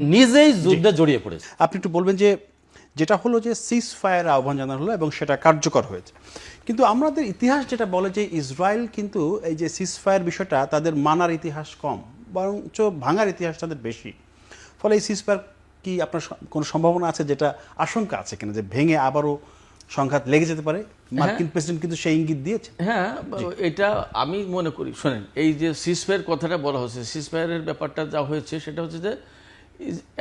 নিজেই যুদ্ধে জড়িয়ে পড়েছে। আপনি একটু বলবেন যে যেটা হলো যে সিজ ফায়ার আহ্বান জানানো হলো এবং সেটা কার্যকর হয়েছে। কিন্তু আমাদের ইতিহাস যেটা বলে যে ইসরায়েল কিন্তু এই যে সিজ ফায়ার বিষয়টা তাদের মানার ইতিহাস কম বরঞ্চ ভাঙার ইতিহাস তাদের বেশি। ফলে এই সিজ ফায়ার কি আপনার কোনো সম্ভাবনা আছে যেটা আশঙ্কা আছে কিনা যে ভেঙে আবারও সংঘাত লেগে যেতে পারে? মার্কিন প্রেসিডেন্ট কিন্তু সেই ইঙ্গিত দিয়েছে হ্যাঁ এটা আমি মনে করি। শোনেন এই যে সিস ফায়ার কথাটা বলা হচ্ছে সিসফায়ারের ব্যাপারটা যা হয়েছে সেটা হচ্ছে যে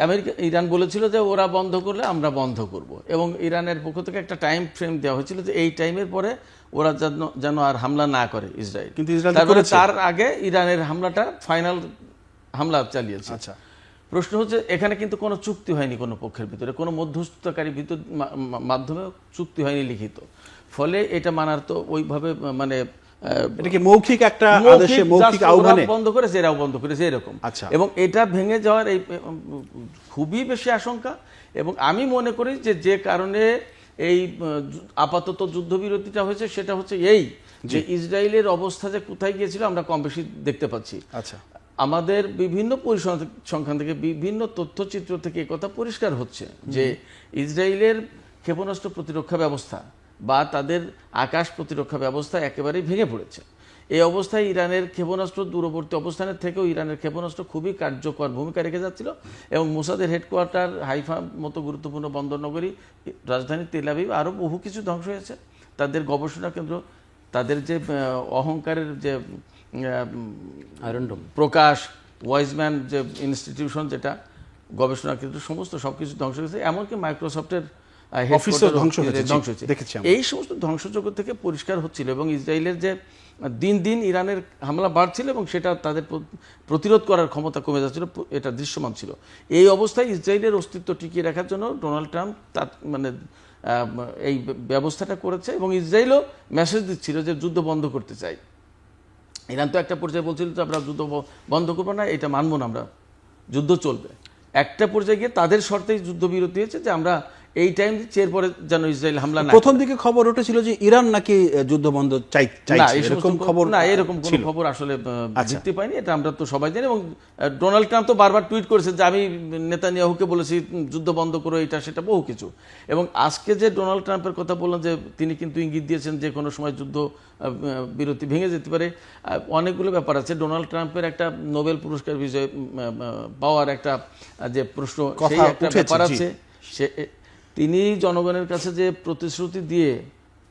আমেরিকা ইরান বলেছিল যে ওরা বন্ধ করলে আমরা বন্ধ করব। এবং ইরানের পক্ষ থেকে একটা টাইম ফ্রেম দেওয়া হয়েছিল যে এই টাইমের পরে ওরা যেন যেন আর হামলা না করে ইসরায়েল। কিন্তু তারপরে তার আগে ইরানের হামলাটা ফাইনাল হামলা চালিয়েছে। আচ্ছা। প্রশ্ন হচ্ছে এখানে কিন্তু কোনো চুক্তি হয়নি কোনো পক্ষের ভিতরে। কোনো মধ্যস্থতাকারী ভিতর মাধ্যমে চুক্তি হয়নি লিখিত। ফলে এটা মানার তো ওইভাবে মানে মৌখিক একটা আদেশে মৌখিক আহ্বানে? বন্ধ করেছে এরাও বন্ধ করেছে এরকম। আচ্ছা। এবং এটা ভেঙে যাওয়ার এই খুবই বেশি আশঙ্কা। এবং আমি মনে করি যে যে কারণে এই আপাতত যুদ্ধবিরতিটা হয়েছে সেটা হচ্ছে এই যে ইসরায়েলের অবস্থা যে কোথায় গিয়েছিল আমরা কম বেশি দেখতে পাচ্ছি। আচ্ছা। আমাদের বিভিন্ন পরিসংখ্যান থেকে বিভিন্ন তথ্যচিত্র থেকে কথা পরিষ্কার হচ্ছে যে ইসরায়েলের ক্ষেপণাস্ত্র প্রতিরক্ষা ব্যবস্থা বা তাদের আকাশ প্রতিরক্ষা ব্যবস্থা একেবারেই ভেঙে পড়েছে। এই অবস্থায় ইরানের ক্ষেপণাস্ত্র দূরবর্তী অবস্থানের থেকেও ইরানের ক্ষেপণাস্ত্র খুবই কার্যকর ভূমিকা রেখে যাচ্ছিল এবং মোসাদের হেডকোয়ার্টার হাইফা মতো গুরুত্বপূর্ণ বন্দর নগরী রাজধানী তেলাবিব আরও বহু কিছু ধ্বংস হয়েছে। তাদের গবেষণা কেন্দ্র তাদের যে অহংকারের যে প্রকাশ ওয়াইজম্যান যে ইনস্টিটিউশন যেটা গবেষণা কেন্দ্র সমস্ত সবকিছু ধ্বংস হয়েছে। এমনকি মাইক্রোসফটের ধ্বংস হয়েছে, দেখেছি এই সমস্ত ধ্বংসযজ্ঞ থেকে পরিষ্কার হচ্ছিল এবং ইসরায়েলের যে দিন দিন ইরানের হামলা বাড়ছিল এবং সেটা তাদের প্রতিরোধ করার ক্ষমতা কমে যাচ্ছিল এটা দৃশ্যমান ছিল। এই অবস্থায় ইসরায়েলের অস্তিত্ব টিকিয়ে রাখার জন্য ডোনাল্ড ট্রাম্প তার মানে এই ব্যবস্থাটা করেছে এবং ইসরায়েলও মেসেজ দিচ্ছিল যে যুদ্ধ বন্ধ করতে চাই। ইরান তো একটা পর্যায়ে বলছিল যে আমরা যুদ্ধ বন্ধ করব না এটা মানবো না আমরা যুদ্ধ চলবে। একটা পর্যায়ে গিয়ে তাদের শর্তেই যুদ্ধবিরতি হয়েছে যে আমরা এই টাইম দিচ্ছি এরপরে যেন ইসরায়েল হামলা না প্রথম দিকে খবর উঠেছিল যে ইরান নাকি যুদ্ধবন্ধ চাই চাইছে। এরকম খবর না এরকম কোনো খবর আসলে আচ্ছা। ভিত্তি পাইনি এটা আমরা তো সবাই জানি। এবং ডোনাল্ড ট্রাম্প তো বারবার টুইট করেছে যে আমি নেতানিয়াহুকে বলেছি যুদ্ধ বন্ধ করো এটা সেটা বহু কিছু। এবং আজকে যে ডোনাল্ড ট্রাম্পের কথা বললাম যে তিনি কিন্তু ইঙ্গিত দিয়েছেন যে কোনো সময় যুদ্ধ বিরতি ভেঙে যেতে পারে অনেকগুলো ব্যাপার আছে। ডোনাল্ড ট্রাম্পের একটা নোবেল পুরস্কার বিজয় পাওয়ার একটা যে প্রশ্ন সেই একটা ব্যাপার আছে। সে তিনি জনগণের কাছে যে প্রতিশ্রুতি দিয়ে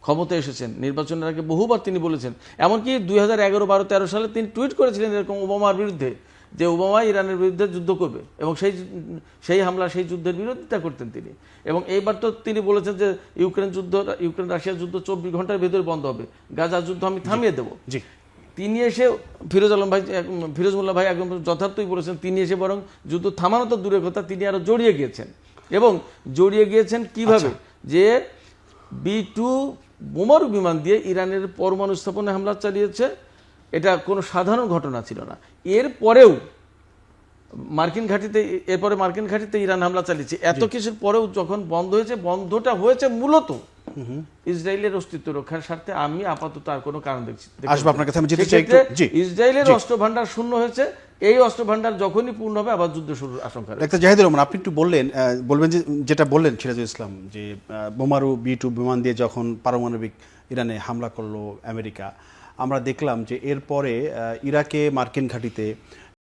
ক্ষমতা এসেছেন নির্বাচনের আগে বহুবার তিনি বলেছেন এমনকি দুই হাজার এগারো বারো তেরো সালে তিনি টুইট করেছিলেন এরকম ওবামার বিরুদ্ধে যে ওবামা ইরানের বিরুদ্ধে যুদ্ধ করবে এবং সেই সেই হামলা সেই যুদ্ধের বিরোধিতা করতেন তিনি। এবং এইবার তো তিনি বলেছেন যে ইউক্রেন যুদ্ধ ইউক্রেন রাশিয়া যুদ্ধ চব্বিশ ঘণ্টার ভেতরে বন্ধ হবে। গাজা যুদ্ধ আমি থামিয়ে দেবো। জি। তিনি এসে ফিরোজ আলম ভাই ফিরোজ মোল্লা ভাই একদম যথার্থই বলেছেন তিনি এসে বরং যুদ্ধ থামানো তো দূরের কথা তিনি আরও জড়িয়ে গিয়েছেন। এবং জড়িয়ে গিয়েছেন কীভাবে? যে বি টু বোমারু বিমান দিয়ে ইরানের পরমাণু স্থাপনে হামলা চালিয়েছে এটা কোনো সাধারণ ঘটনা ছিল না। এর পরেও মার্কিন ঘাঁটিতে এরপরে মার্কিন ঘাটিতে ইরান হামলা চালিয়েছে। এত কিছুর পরেও যখন বন্ধ হয়েছে বন্ধটা হয়েছে মূলত ইসরায়েলের অস্তিত্ব রক্ষার স্বার্থে আমি আপাতত আর কোনো কারণ দেখছি আসব আপনার কাছে, আমি যেতে চাই সেক্ষেত্রে একটু- জি, ইসরায়েলের। অস্ত্র ভান্ডার শূন্য হয়েছে এই অস্ত্র ভান্ডার যখনই পূর্ণ হবে আবার যুদ্ধ শুরুর আশঙ্কা। ডাক্তার জাহিদুর রহমান আপনি একটু বললেন বলবেন যে যেটা বললেন সিরাজুল ইসলাম যে বোমারু বি টু বিমান দিয়ে যখন পারমাণবিক ইরানে হামলা করল আমেরিকা আমরা দেখলাম যে এরপরে ইরাকে মার্কিন ঘাঁটিতে